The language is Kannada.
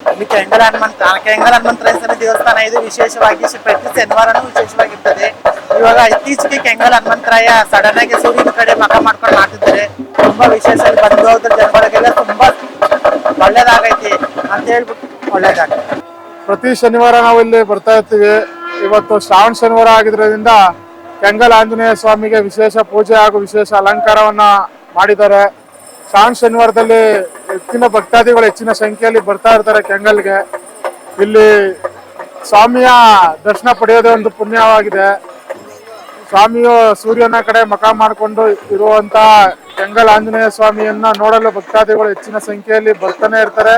ಇಲ್ಲಿ ಕೆಂಗಲ್ ಹನುಮಂತ ಕೆಂಗಲ್ ಹನುಮಂತರೇಶ್ವರ ದೇವಸ್ಥಾನ ಇದು ವಿಶೇಷವಾಗಿ ಪ್ರತಿ ಶನಿವಾರನೂ ವಿಶೇಷವಾಗಿರ್ತದೆ. ಇವಾಗ ಇತ್ತೀಚೆಗೆ ಕೆಂಗಲ್ ಹನುಮಂತರಾಯ ಸಡನ್ ಆಗಿ ಸೂರ್ಯನ ಕಡೆ ಮಕ ಮಾಡ್ಕೊಂಡು ಮಾಡ್ತಿದ್ದಾರೆ ತುಂಬಾ ವಿಶೇಷ ಬಂದು ಜನಗಳಿಗೆಲ್ಲ ತುಂಬಾ ಒಳ್ಳೇದಾಗೈತಿ ಅಂತ ಹೇಳ್ಬಿಟ್ಟು ಒಳ್ಳೇದಾಗೈತಿ ಪ್ರತಿ ಶನಿವಾರ ನಾವು ಇಲ್ಲಿ ಬರ್ತಾ ಇರ್ತೀವಿ. ಇವತ್ತು ಶ್ರಾವಣ ಶನಿವಾರ ಆಗಿದ್ರಿಂದ ಕೆಂಗಲ್ ಆಂಜನೇಯ ಸ್ವಾಮಿಗೆ ವಿಶೇಷ ಪೂಜೆ ಹಾಗೂ ವಿಶೇಷ ಅಲಂಕಾರವನ್ನ ಮಾಡಿದ್ದಾರೆ. ಶ್ರಾವಣ ಶನಿವಾರದಲ್ಲಿ ಹೆಚ್ಚಿನ ಭಕ್ತಾದಿಗಳು ಹೆಚ್ಚಿನ ಸಂಖ್ಯೆಯಲ್ಲಿ ಬರ್ತಾ ಇರ್ತಾರೆ ಕೆಂಗಲ್ಗೆ. ಇಲ್ಲಿ ಸ್ವಾಮಿಯ ದರ್ಶನ ಪಡೆಯೋದೇ ಒಂದು ಪುಣ್ಯವಾಗಿದೆ. ಸ್ವಾಮಿಯು ಸೂರ್ಯನ ಕಡೆ ಮಖ ಮಾಡಿಕೊಂಡು ಇರುವಂತ ಕೆಂಗಲ್ ಆಂಜನೇಯ ಸ್ವಾಮಿಯನ್ನ ನೋಡಲು ಭಕ್ತಾದಿಗಳು ಹೆಚ್ಚಿನ ಸಂಖ್ಯೆಯಲ್ಲಿ ಬರ್ತಾನೆ ಇರ್ತಾರೆ.